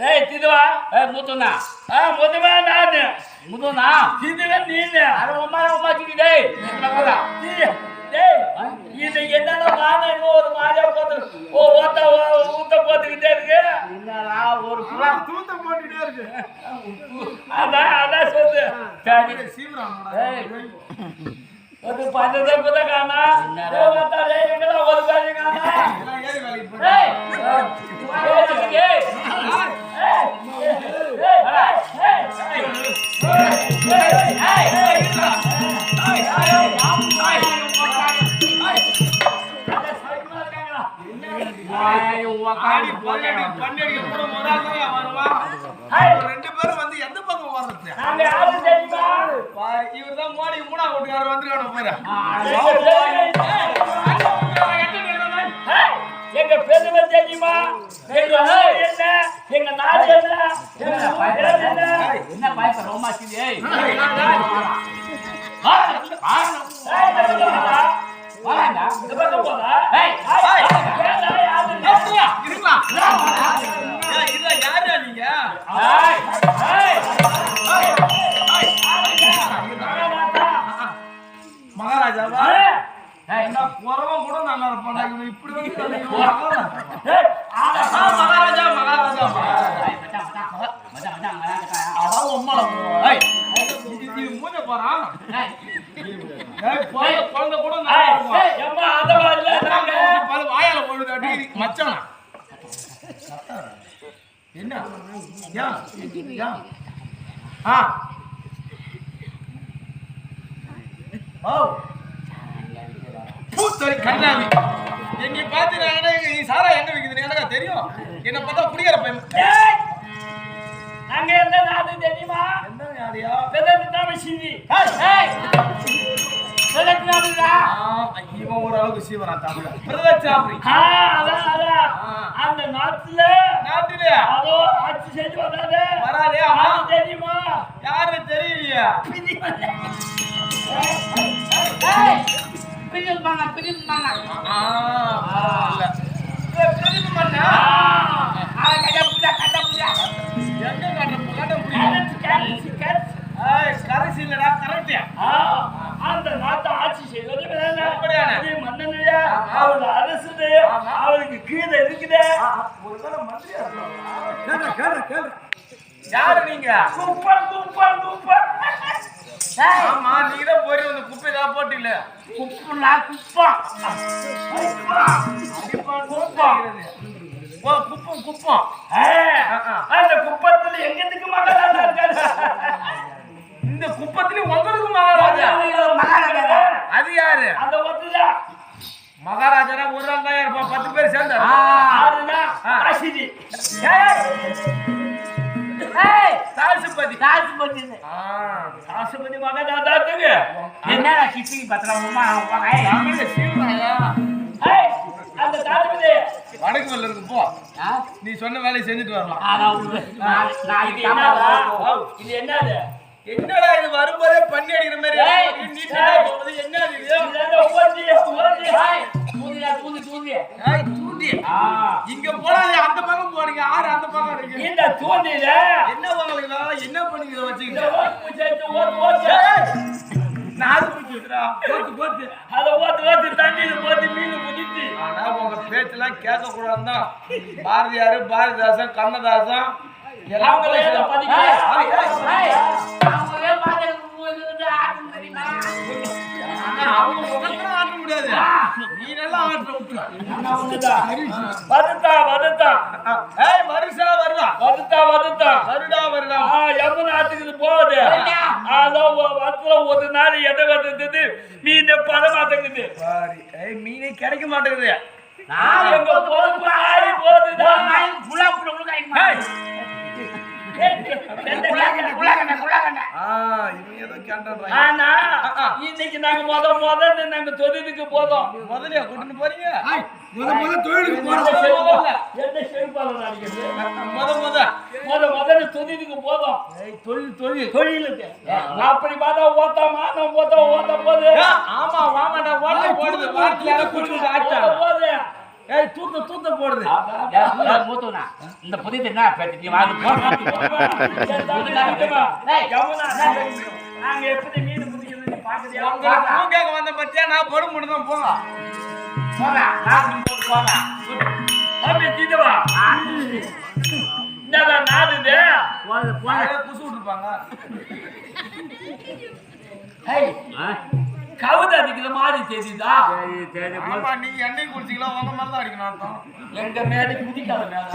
டேய் திதுவா. ஏ முத்துனா ஆ முதவா நானு. முத்துனா திதுவா நீனு. அரை உமா உமா சிக்கி டேய் டேய் இது என்னடா வாங்க ஒரு மாஜா போட்டு ஓ ஓட்ட ஊத்த போட்டுக்கிட்டே இருக்கு. என்னடா ஒரு புறா தூத்த போட்டுட்டே இருக்கு. அதான் அதான் சொல்லு ஏய் ஒரு பஞ்சத்தை புத காணா ஓ மத்தா டேய் எங்கடா ஒரு காணி பெருமை தெரியுமா? என்ன? எங்க நாடு என்ன? என்ன என்ன? பாய்ப்ப ரோமா சிக்கி ஏய். ஏய், இந்த பக்கம் போடா. வாடா. இந்த பக்கம் போடா. ஏய்? இருங்களா இதுல யாரா? நீங்க? ஏய், ஏய். மகாராஜா. மகாராஜாவா? என்ன குறவன் கூட நல்லா இருப்பான். இப்படி வந்து மகாராஜா மகாராஜா. அதான் உம்மால மூஞ்ச போறான் குழந்தை குழந்தை கூட வாயால போடுது மச்சானா. என்ன? ஆ. தெரியும் என்ன பார்த்தா குடிக்கிற பையன். நாங்க எந்த நாடு தெரியுமா? சொல்லக்கூடாதுடா ஆ, இவன் ஒரு அளவுக்கு சீவரான் தமிழ பிரதச்சாபுரி ஆ, அதான், அதான். அந்த நாட்டுல நாட்டிலே அதோ ஆட்சி செஞ்சு வந்தாரு வராதே ஆமா தெரியுமா? யாரு தெரியலையா? ஏய் பிரில் பண்ண பிரில் பண்ண ஆ, பரவாயில்ல. ஆ கட்ட புடா கட்ட புடா எங்க காட்டுற காட்ட கேரட். ஏய், கரைசி இல்லடா கரெக்ட் ஆ, அந்த நாட்டை ஆட்சி செய்வது. அவரு அரசுது, ஆமா. அவருக்கு கீழே இருக்குது. ஒருவேளை மந்திரியா யாரு நீங்க? குப்பம் குப்பம் ஏய் ஆமா நீங்க தான் போய் அந்த குப்பை ஏதாவது போட்டீங்களே குப்புலா குப்பம் குப்பம் ஓ குப்பம் குப்பம். அந்த குப்பத்துல எங்கத்துக்கு மகாராஜா இருக்காரு? இந்த குப்பத்திலயும் உங்களுக்கு மகாராஜா. மகாராஜா அது யாரு? அந்த ஒத்துதான் மகாராஜா ஒரு ஆள் தான் இருப்பான் பத்து பேர் சேர்ந்து ஆ. பத்திரமா அந்த தாத்துக்குது வடக்கு வெள்ள இருக்கு போ. நீ சொன்ன வேலையை செஞ்சுட்டு வரலாம். இது என்னடா? இது என்னது? என்னடா இது? வரும்போதே பண்ணி அடிக்கிற மாதிரி என்னது ஓட்டி ஓட்டி ஆ. இங்க போடாதே அந்த பக்கம் போறீங்க ஆறு அந்த பக்கம் இருக்கு இந்த தூண்டில என்ன உங்களுக்கு என்ன பண்ணி இதை இந்த வச்சுக்கிட்டு ஓட்டு சேர்த்து ஓட்டு ஓட்டு நாது பிடிச்சிருக்கா போத்து போத்து அதை ஓட்டு ஓட்டு தண்ணியில போட்டு மீன் பிடிச்சி ஆனா உங்க பேச்செல்லாம் கேட்க கூடாதுதான் பாரதியாரு பாரதிதாசன் கண்ணதாசன் அவங்க முடியாது நீ நல்லா ஆட்ட விட்டுற வருத்தா வருத்தா ஏய் வருஷா வருதா? வருத்தா வருத்தா வருடா வருடா. ஆ நாட்டுக்கு போகுது? அதோ வருஷத்துல ஒரு நாள் எதை வந்துது மீன் பரமாட்டங்குது பாரி ஏய் மீனே கிடைக்க மாட்டேங்குது. நான் எங்க பொறுப்பு ஆகி போகுதுதான் புலா புலா புலா ஏய், ஆனா இன்னைக்கு நாங்க முத முதல்ல நாங்க தொழிலுக்கு போதும் முதல்ல கூட்டிட்டு போறீங்க? முத முத தொழிலுக்கு போறோம். செருப்பால நினைக்கிறது முத முத. முத முதல்ல தொழிலுக்கு போதும் ஏய் தொழில் தொழில். தொழிலுக்கு. அப்படி பார்த்தா ஓத்தாமா நம்ம ஓத்த ஓத்த போது ஆமா வாமாடா ஓட்ட போடுது. கூட்டிட்டு ஆட்டா ஓத்த போது ஏய் தூத்த தூத்த போடுது சூடா இந்த புதியது என்ன பேச்சு? நீ வாங்க, நாங்க எப்படி மீன் பாக்குறியா உங்களுக்கு வந்த பத்தியா நான் படும் மட்டும் தான் போங்க நான் கும்பிட்டு போடா. அப்படி தீதுவா என்னடா குசு விட்டுருப்பாங்க ஏய் ஆ? கவுத அடிக்கிற மாதிரி தெரியுதா. ஆமா நீங்க எண்ணெய் குடிச்சிக்கலாம் உங்க மேல தான் அடிக்கணும் அர்த்தம் எங்க மேல குதிக்காத மேல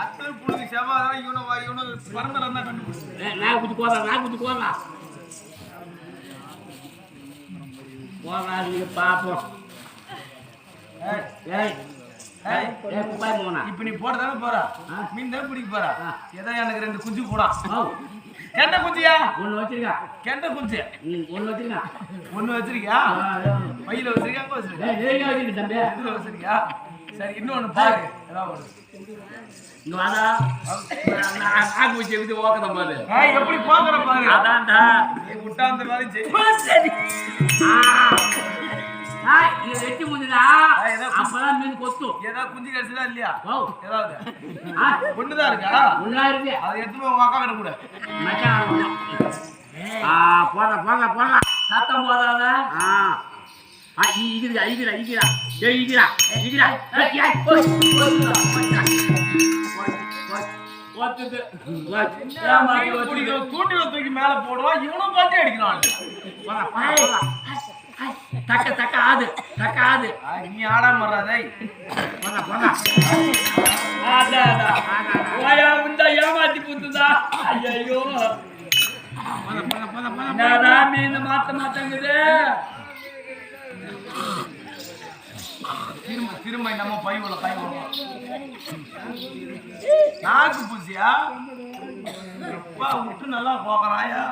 அத்தனை புழுதி செவ்வாய் தான் இவனை வா இவனை பறந்துடம் தான் கண்டுபிடிச்சு நான் குத்தி போடுறேன், நான் குத்தி போடுறேன். போடா, நீங்க பாப்போம். ஏய், ஏய், ஏய், ஏய், குப்பாய் மோனா. இப்ப நீ போட தானே போற ஆ. மீன் தான் பிடிக்க போற ஆ. ஏதோ எனக்கு ரெண்டு குஞ்சு போடா கெண்ட குஞ்சியா ஒண்ணு வச்சிருக்கா. கெண்ட குஞ்சு ஒண்ணு வச்சிருக்கா. ஒண்ணு வச்சிருக்கியா. பையில வச்சிருக்கியா அங்க வச்சிருக்கு தம்பி. இதுல வச்சிருக்கியா சரி இன்னொன்னு பாரு ஏதாவது ஒண்ணு. இங்க வாடா. ஆக்கு வச்சு எப்படி ஓக்கதான் பாரு. ஏய், எப்படி போகிற பாரு அதான்டா. நீ விட்டா அந்த ஆ. ஆ, இது வெட்டி ஏதோ அப்பதான் மீன் கொத்தும். ஏதாவது குஞ்சு கிடைச்சதா இல்லையா ஓ, ஏதாவது ஒண்ணுதான் இருக்கா ஒண்ணா இருக்கு. அதை எடுத்து போய் உங்க அக்கா கிட்ட கூட போடா, போடா, போடா. சத்தம் போதாத ஆ. ஆ, இ- இகிதுடா, இகிதுடா, இகிதுடா. ஏய், இகிதுடா, இகிதுடா. ஏய், ஏய், போய், போய், போய், போய். ஒத்துது போய். ஏமாத்தி மீன் ஒத்துது பிடிக்கிறோம் தூண்டில தூக்கி மேல போடுவான் இவனும் பார்த்து அடிக்கிறான். தக்க தக்க ஆது தக்க ஆது. நீ ஆடாம போடா அதான் அதான் ஓயா முந்தா ஏமாத்தி புத்துதா ஐயோ மீன் மாத்த திரும்ப திரும்ப நம்ம பை உள்ள பை உள்ள நாக்கு பூசியா விட்டு நல்லா போகிறாயா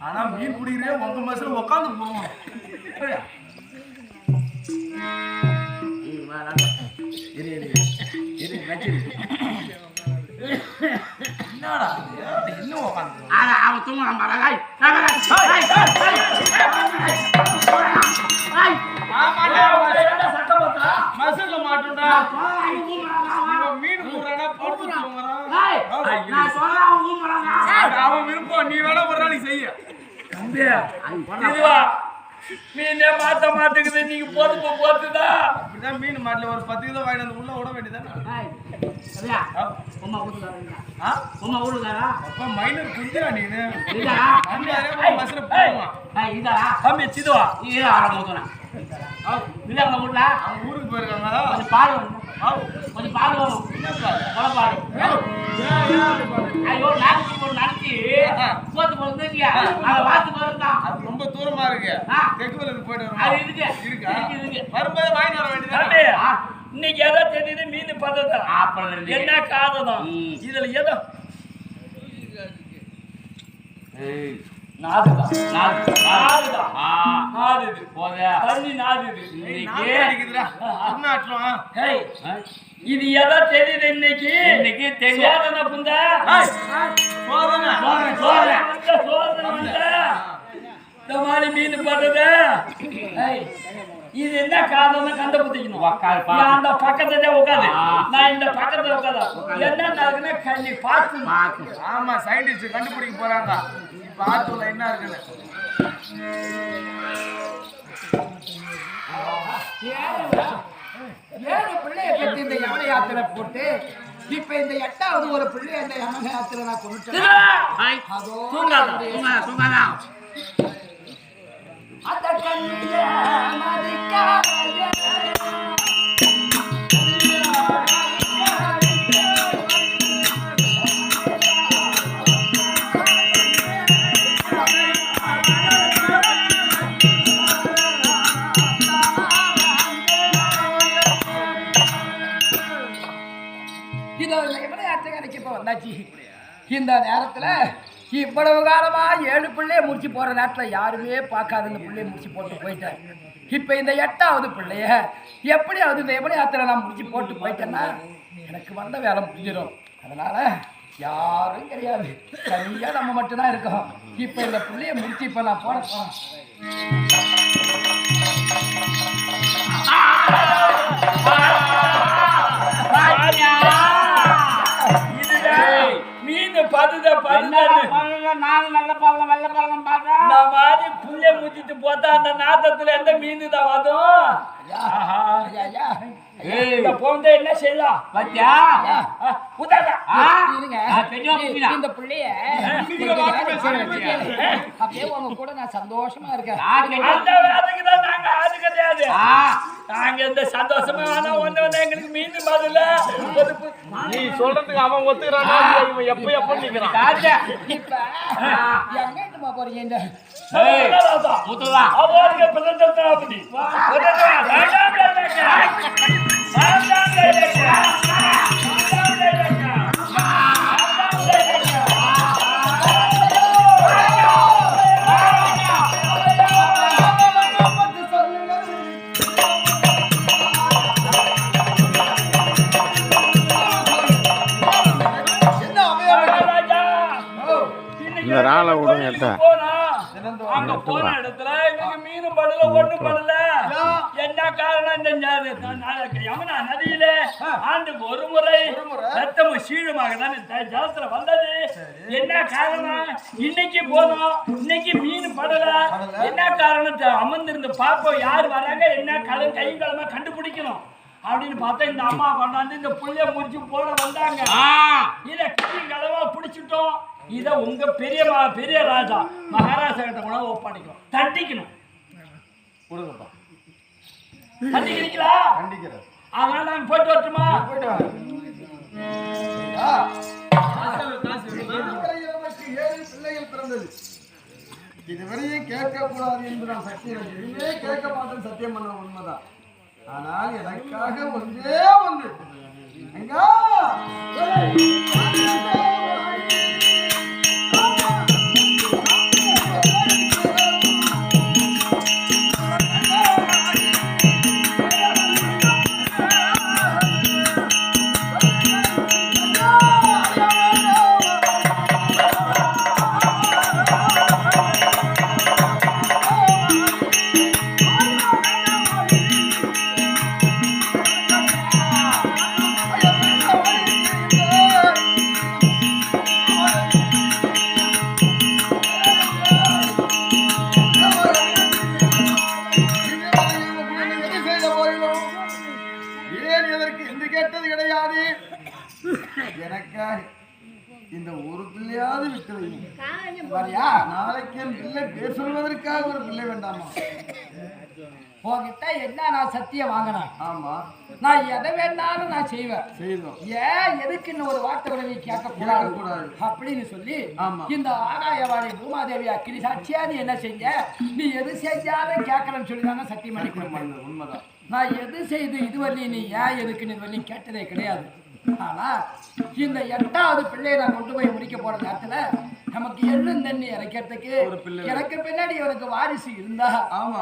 ஆனா மீன் பிடிக்கிறே உங்க மனசுல உட்காந்து போவோம் ம், வா, வா. இரு இரு இரு வச்சிரு என்னடா? இன்னும் உட்காந்து போட்டா மசல்ல அவன் தூங்குறான், இவன் மீன் தூங்குறான் அவன் அவன் விருப்பம். நீ வேணா ஒரு நாளைக்கு செய்ய. இதுவா. மீனே மாத்த மாட்டேங்குது. நீங்க போத்துதா. அப்படிதான் மீன் மாட்டில் ஒரு பத்து கிலோ வாங்கிட்டு வந்து உள்ள விட வேண்டியதானே உம்மா வீட்டுக்காரா? அப்பா மைனர் குந்திரா நீனு. இதா? போடுவான் ஏய், இதா? தம்பி சிதுவா. இது மூத்தனா. இல்ல, அவங்க ஊருக்கு போயிருக்காங்க கொஞ்சம் பால் வேணும். கொஞ்சம் பால் வேணும். பாரு? ஐயோ, நாக்கு போட்டு நினைச்சு, போத்து இருக்கியா? அதை வாத்து. அது ரொம்ப தூரமா இருக்கு. தெக்குவலுக்கு போயிட்டு அது வரும் இருக்கு. இருக்கா இருக்கு, இருக்கு. வரும்போது வாங்கிட்டு வர ஆ. இன்னைக்கு எதோ தெரியுது மீன் பததா அப்புறம் இருக்கு. என்ன ம். இதுல ஏதோ இது. எதோ தெரியுது இன்னைக்கு? இன்னைக்கு தெரியும். சோதனை புந்த. சோதனை. சோதனை, சோதனை. வந்த சோதனை. வந்த இந்த மாதிரி மீன் படுறது. இது என்ன காரணம் பாரு. நான் அந்த பக்கத்துல உட்காந்து. நான் இந்த பக்கத்துல உட்காந்து என்ன நடக்குன்னு கண்ணி பார்த்து. ஆமா சயின்டிஸ்ட் கண்டுபிடிக்க போறாங்க. ஆத்துல என்ன இருக்குன்னு ஏழு பிள்ளைய பெற்று இந்த யமன யாத்திரை போட்டு இப்ப இந்த எட்டாவது ஒரு பிள்ளைய இந்த யமன யாத்திரை நான் கொண்டுட்டேன் அதோ கண்ணிய இவ்வளவு காலமாக ஏழு பிள்ளையை முடிச்சு போகிற நேரத்தில் யாருமே பார்க்காத இந்த பிள்ளையை முடிச்சு போட்டு போயிட்டேன். இப்போ இந்த எட்டாவது பிள்ளைய எப்படியாவது இந்த எப்படி அத்தனை நான் முடிச்சு போட்டு போயிட்டேன்னா எனக்கு வந்த வேலை முடிஞ்சிடும். அதனால் யாரும் கிடையாது. தனியாக நம்ம மட்டும்தான் இருக்கோம். இப்போ இந்த பிள்ளைய முடிச்சு இப்போ நான் போட போகிறேன் பதினொன்று நானும் நல்ல பழம் வெள்ள பழம் பார்த்தேன் இந்த மாதிரி புள்ளைய முத்திட்டு போட்டா அந்த நாத்தத்துல எந்த மீன் தான் வரும். ஐயா, ஐயா. போந்த என்ன செய்யலாம்? பாத்தியா? ஆபீஸா? இந்த புள்ளைய நீங்க வாங்க பேசுறீங்க. அப்படியே உங்க கூட நான் சந்தோஷமா இருக்கேன். நான் கேட்டேன். அந்த வேலைக்கு தான் நாங்க ஆளு கிடையாது. ஆ, நாங்க இந்த சந்தோஷமா வேணா ஒண்ணு ஒண்ணு எங்களுக்கு மீன் பதில நீ சொல்றதுக்கு அவன் ஒத்துக்கிறானா இவன் எப்ப எப்ப நிக்கிறான். இப்ப எங்க போறீங்க இந்த. அவருக்கு பிரதேசத்தை அப்படி என்ன காரணம் யமுனா நதியில ஆண்டுக்கு ஒரு முறை ரத்தமும் சீழுமாக தானே ஜலத்துல வந்தது. என்ன காரணம்? இன்னைக்கு போனோம் இன்னைக்கு மீன் படல. என்ன காரணம் தெ- அமர்ந்திருந்து பார்ப்போம். யார் வராங்க? என்ன கல கை கிழமை கண்டுபிடிக்கணும். அப்படின்னு பார்த்தா இந்த அம்மா கொண்டாந்து இந்த புள்ளைய முடிச்சு போட வந்தாங்க. இத கை களவா பிடிச்சிட்டோம். இத உங்க பெரிய ம- பெரிய ராஜா மகாராஜா கிட்ட கூட ஒப்படைக்கணும். தண்டிக்கணும். கொடுங்கப்பா. தண்டிக்கிறீங்களா கண்டிக்கிறேன். அதனால நாங்க போயிட்டு வரட்டுமா? போயிட்டு ஏழு பிள்ளைகள் பிறந்தது இதுவரையும் கேட்கக்கூடாது என்று நான் சத்தியம் எதுவுமே கேட்க மாட்டேன் சத்தியம் பண்ண உண்மைதான். ஆனால் எனக்காக ஒன்றே ஒன்று. இந்த ஒரு பிள்ளையாவது விட்டு வரியா நாளைக்கு என் பிள்ளை பேர் சொல்வதற்காக ஒரு பிள்ளை வேண்டாமா? உன்கிட்ட என்ன நான் சத்தியம் வாங்கினேன்? ஆமா. நான் எதை வேணாலும் நான் செய்வேன். செய்தோம். ஏன் எதுக்கு இன்னும் ஒரு வார்த்தை கூட நீ கேட்கக்கூடாது கேட்கக்கூடாது. அப்படின்னு சொல்லி ஆமா. இந்த ஆகாயவாணி பூமாதேவி அக்கினி சாட்சியா நீ என்ன செஞ்ச? நீ எது செஞ்சாலும் கேட்கலன்னு சொல்லி தானே சத்தியம் பண்ணி உண்மைதான். நான் எது செய்து இதுவரையும் நீ ஏன் எதுக்குன்னு இதுவரையும் கேட்டதே கிடையாது. ஆனா இந்த எட்டாவது பிள்ளையை நான் கொண்டு போய் முடிக்க போற நேரத்துல நமக்கு எள்ளும் தண்ணி இறைக்கிறதுக்கு எனக்கு பின்னாடி எனக்கு வாரிசு இருந்தா.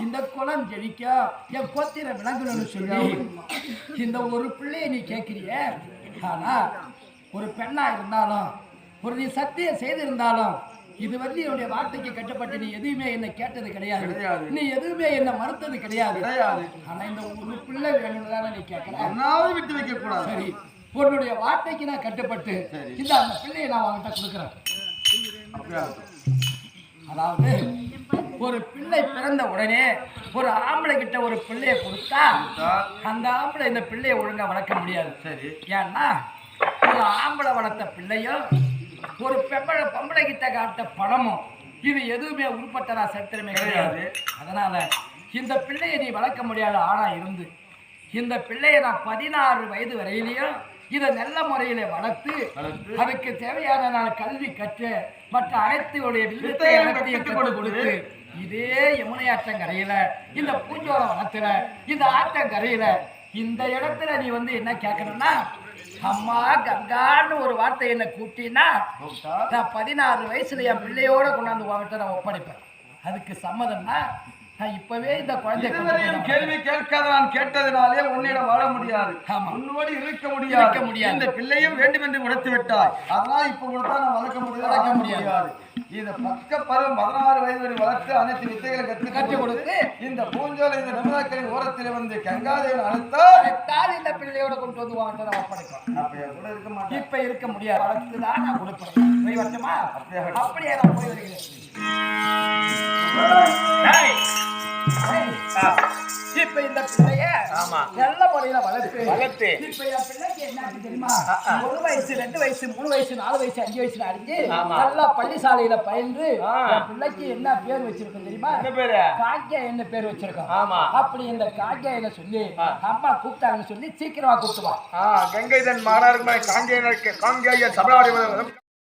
இந்த குலம் ஜெயிக்க என் கோத்திர விளங்கணும்னு சொல்லி இந்த ஒரு பிள்ளையை நீ கேட்கிறிய? ஆனா ஒரு பெண்ணா இருந்தாலும் ஒரு நீ சத்தியம் செய்திருந்தாலும் இதுவரை என்னுடைய வார்த்தைக்கு கட்டுப்பட்டு நீ எதுவுமே என்ன கேட்டது கிடையாது. கிடையாது. நீ எதுவுமே என்ன மறுத்தது கிடையாது. ஆனா இந்த ஒரு பிள்ளை வேணும்னு தானே நீ ஒன்னாவது விட்டு வைக்க கூடாது சரி. உன்னுடைய வார்த்தைக்கு நான் கட்டுப்பட்டு. இந்த அந்த பிள்ளையை நான் அவன்கிட்ட கொடுக்குறேன். அதாவது ஒரு பிள்ளை பிறந்த உடனே ஒரு ஆம்பளை கிட்ட ஒரு பிள்ளையை கொடுத்தா அந்த ஆம்பளை இந்த பிள்ளையை ஒழுங்கா வளர்க்க முடியாது. சரி. ஏன்னா ஒரு ஆம்பளை வளர்த்த பிள்ளையும் ஒரு பெம்பளை பொம்பளை கிட்ட காட்ட பணமும் இது எதுவுமே உருப்பட்டதா சரித்திரமே கிடையாது. அதனால இந்த பிள்ளையை நீ வளர்க்க முடியாத ஆணா இருந்து இந்த பிள்ளையை நான் பதினாறு வயது வரையிலையும் இதை நல்ல முறையில வளர்த்து அதுக்கு தேவையான நான் கல்வி கற்று மற்ற அனைத்துடைய கொடுத்து, இதே யமுனை ஆற்றங்கரையில இந்த பூஞ்சோர வனத்துல இந்த ஆற்றங்கரையில இந்த இடத்துல நீ வந்து என்ன கேட்கணும்னா அம்மா கங்கான்னு ஒரு வார்த்தை என்ன கூப்பிட்டீன்னா நான் பதினாறு வயசுல என் பிள்ளையோட கொண்டாந்து உங்ககிட்ட நான் ஒப்படைப்பேன். அதுக்கு சம்மதம்னா நான் இப்பவே இந்த குழந்தைய கொண்டு போய் இதுவரையும் நான் கேள்வி கேட்காத நான் கேட்டதினாலே உன்னிடம் வாழ முடியாது. உன்னோடு இருக்க முடியாது. முடியாது. இந்த பிள்ளையும் வேண்டும் என்று உடைத்து விட்டாய். அதனால் இப்ப நான் வளர்க்க முடியாது வளர்க்க முடியாது. இத பக்க பருவம் பதினாறு வயது வரை வளர்த்து அனைத்து வித்தைகளை கற்று கற்றுக் கொடுத்து இந்த பூஞ்சோலை இந்த நமுதாக்களின் ஓரத்தில் வந்து கங்காதேவன் அழைத்தால் இந்த பிள்ளையோட கொண்டு வந்து வாங்க ஒப்படைக்கும் கூட இப்ப இருக்க முடியாது. வளர்த்து தான் நான் கொடுப்பேன். அப்படியே நான் போய் வருகிறேன். இப்ப இந்த பிள்ளைய ஆமா. நல்ல முறையில வளர்த்து. வளர்த்து. இப்ப என் பிள்ளைக்கு என்ன ஆச்சு தெரியுமா? ஒரு வயசு ரெண்டு வயசு மூணு வயசு நாலு வயசு அஞ்சு வயசு அடிஞ்சு. நல்லா பள்ளிசாலையில பயின்று பிள்ளைக்கு என்ன பேர் வச்சிருக்கோம் தெரியுமா? காக்கியா என்ன பேர் வச்சிருக்கோம்? ஆமா. அப்படி இந்த காக்கியா என்ன சொல்லி அம்மா கூப்பிட்டாங்கன்னு சொல்லி சீக்கிரமா கூப்பிட்டு வா. கங்கை தன் மகனாருக்கு காங்கேயன் சபலாடி